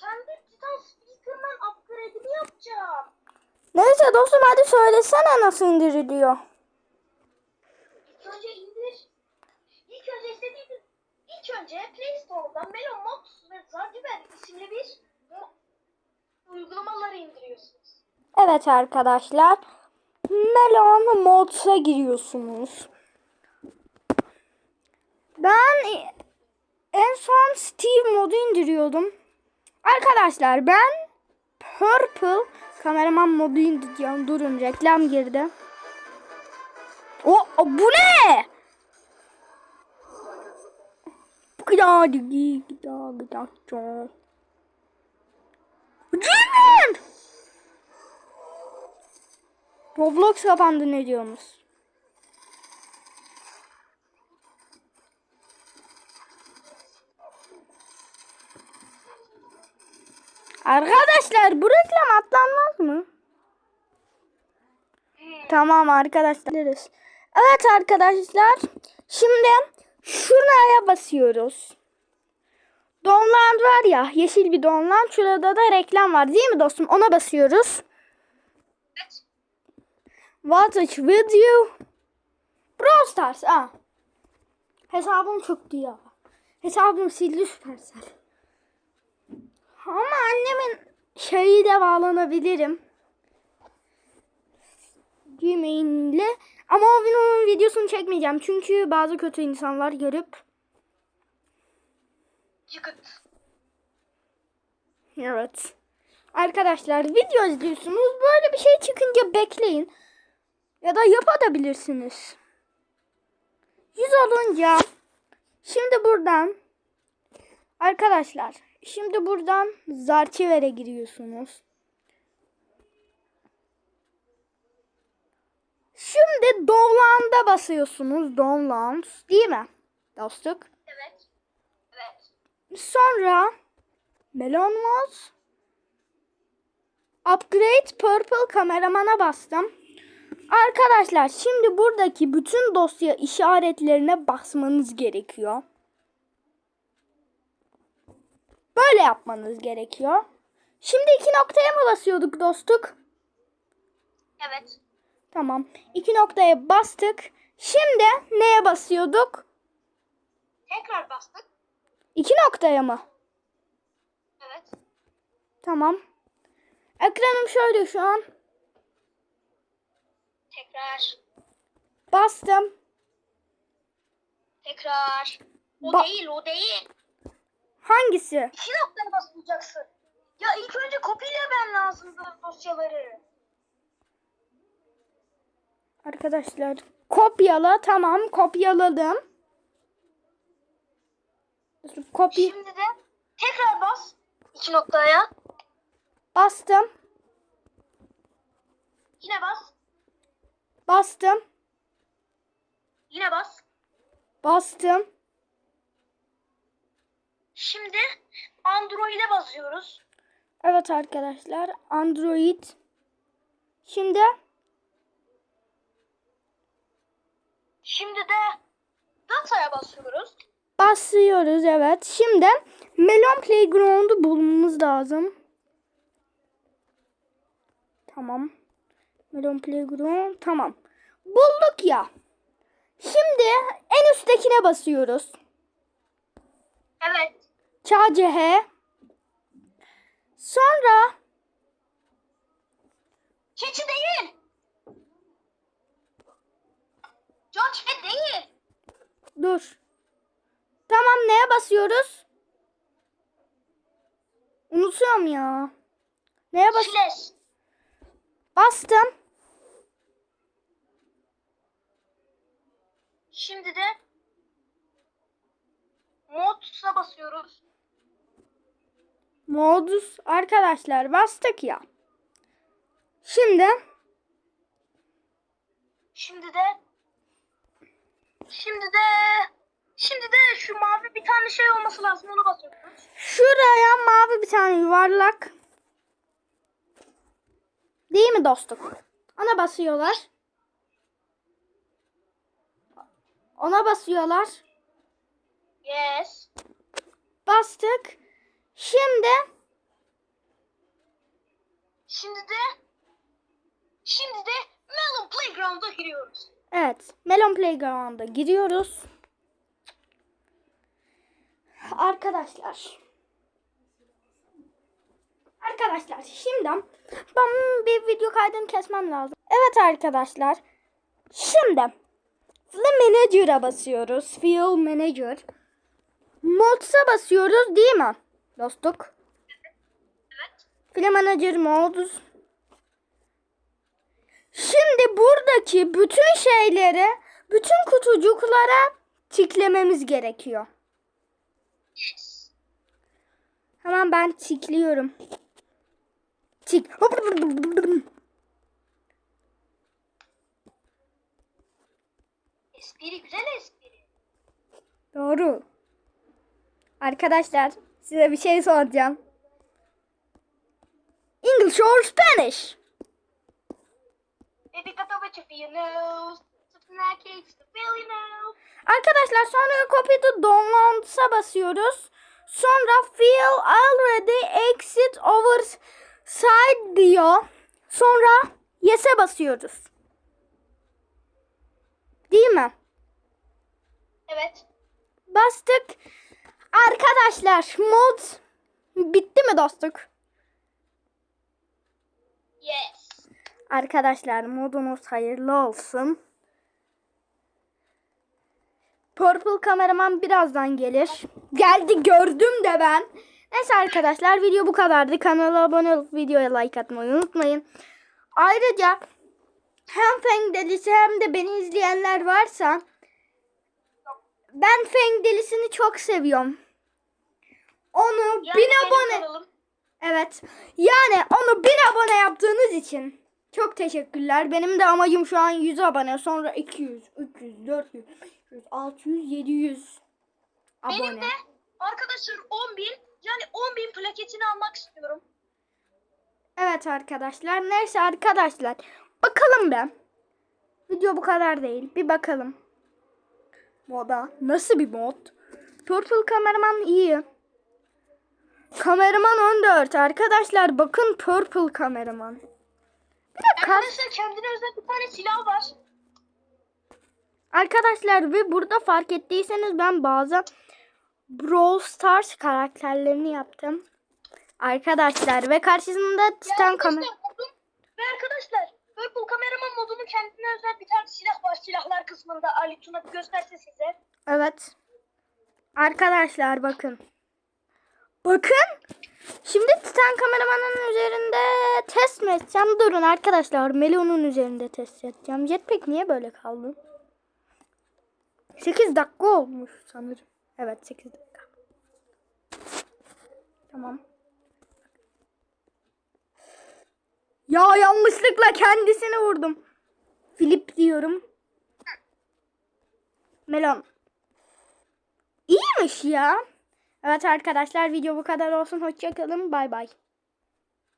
kendi Titan Speaker'man upgrade'ini yapacağım. Neyse dostum hadi söylesene nasıl indiriliyor. İlk önce indir. İlk önce istediğiniz ilk önce Play Store'dan Melon Mods ve Zardiver isimli bir uygulamaları indiriyorsunuz. Evet arkadaşlar. Melon Mods'a giriyorsunuz. Ben en son Steve modu indiriyordum. Arkadaşlar ben Purple kameraman modu indireceğim. Durun reklam girdi. O, o bu ne? Cemil! Roblox kapandı ne diyorsunuz? Arkadaşlar bu reklam atlanmaz mı? Tamam arkadaşlar. Evet arkadaşlar. Şimdi şuraya basıyoruz. Donland var ya yeşil bir donland. Şurada da reklam var değil mi dostum? Ona basıyoruz. Watch video. Brawl Stars. Ah. Hesabım çöktü ya. Hesabım sildi Supercell. Ama annemin şeyi de bağlanabilirim. Gmail'le. Ama o videonun videosunu çekmeyeceğim. Çünkü bazı kötü insanlar görüp Çıkıt. Evet. Arkadaşlar video izliyorsunuz. Böyle bir şey çıkınca bekleyin. Ya da yapabilirsiniz. 100 olunca şimdi buradan arkadaşlar şimdi buradan Zarchiver'e giriyorsunuz. Şimdi Downland'a basıyorsunuz. Downland değil mi? Dostluk. Evet. Evet. Sonra Melon Mouse Upgrade Purple kameramana bastım. Arkadaşlar şimdi buradaki bütün dosya işaretlerine basmanız gerekiyor. Böyle yapmanız gerekiyor. Şimdi iki noktaya mı basıyorduk dostluk? Evet. Tamam. İki noktaya bastık. Şimdi neye basıyorduk? Tekrar bastık. İki noktaya mı? Evet. Tamam. Ekranım şöyle şu an. Tekrar. Bastım. Tekrar. O Ba- değil, o değil. Hangisi? İki noktaya basacaksın. Ya ilk önce kopyalaman lazım dosyaları. Arkadaşlar kopyala tamam kopyaladım. Kopya Şimdi de tekrar bas. İki noktaya. bastım Yine bas. bastım Yine bas. bastım. Şimdi Android'e basıyoruz. Evet arkadaşlar Android. Şimdi Şimdi de dataya basıyoruz. basıyoruz evet. Şimdi Melon Playground'u bulmamız lazım. Tamam. Melon Playground tamam. Bulduk ya. Şimdi en üsttekine basıyoruz. Evet. KCH. Sonra Keçi değil. Çift değil. dur. Tamam neye basıyoruz? Unutuyorum ya. Neye bas bastım. Şimdi de Mods'a basıyoruz. Modus arkadaşlar bastık ya. Şimdi Şimdi de Şimdi de Şimdi de şu mavi bir tane şey olması lazım ona basıyoruz. şuraya mavi bir tane yuvarlak. Değil mi dostum? Ona basıyorlar. Ona basıyorlar. Yes. Bastık. Şimdi Şimdi de şimdi de Melon Playground'a giriyoruz. Evet. Melon Playground'a giriyoruz. Arkadaşlar. Arkadaşlar şimdi ben bir video kaydını kesmem lazım. Evet arkadaşlar. Şimdi Fill Manager'a basıyoruz. Fill Manager. Mods'a basıyoruz değil mi? Dostluk. Evet. Fill Manager Mods. Şimdi buradaki bütün şeyleri, bütün kutucuklara tiklememiz gerekiyor. Yes. Hemen ben tikliyorum. Tik. Espri güzel espri. Doğru. Arkadaşlar size bir şey soracağım. English or Spanish? Arkadaşlar sonra copy to downloads'a basıyoruz. Sonra feel already exit over side diyor. Sonra yes'e basıyoruz. Değil mi? Evet. Bastık. Arkadaşlar mod bitti mi dostluk? Yes. Arkadaşlar modumuz hayırlı olsun. Purple kameraman birazdan gelir. Geldi gördüm de ben. Neyse arkadaşlar video bu kadardı. Kanala abone olup videoya like atmayı unutmayın. Ayrıca hem Feng Delisi hem de beni izleyenler varsa ben Feng Delisi'ni çok seviyorum. Onu Yani bin abone. Evet. Yani onu bin abone yaptığınız için çok teşekkürler. Benim de amacım şu an 100 abone. Sonra 200, 300, 400, 500, 600, 700 abone. Benim de arkadaşlar 10 bin yani 10 bin plaketini almak istiyorum. Evet arkadaşlar. Neyse arkadaşlar. Bakalım ben. Video bu kadar değil. Bir bakalım. Moda. Nasıl bir mod? Purple kameraman iyi. Kameraman 14. Arkadaşlar bakın Purple kameraman. Bir kar- Arkadaşlar kendine özel bir tane silah var. Arkadaşlar ve burada fark ettiyseniz ben bazı Brawl Stars karakterlerini yaptım. Arkadaşlar ve karşısında Titan kamera. ve arkadaşlar Purple kameraman modunun kendine özel bir tane silah var silahlar kısmında Ali Tuna gösterse size. Evet. Arkadaşlar bakın. Bakın. Şimdi Titan kameramanın üzerinde test mi edeceğim? Durun arkadaşlar. Melon'un üzerinde test edeceğim. Jetpack niye böyle kaldı? 8 dakika olmuş sanırım. Evet 8 dakika. Tamam. Ya yanlışlıkla kendisini vurdum. Filip diyorum. Melon. İyiymiş ya. Evet arkadaşlar video bu kadar olsun. Hoşçakalın. Bay bay.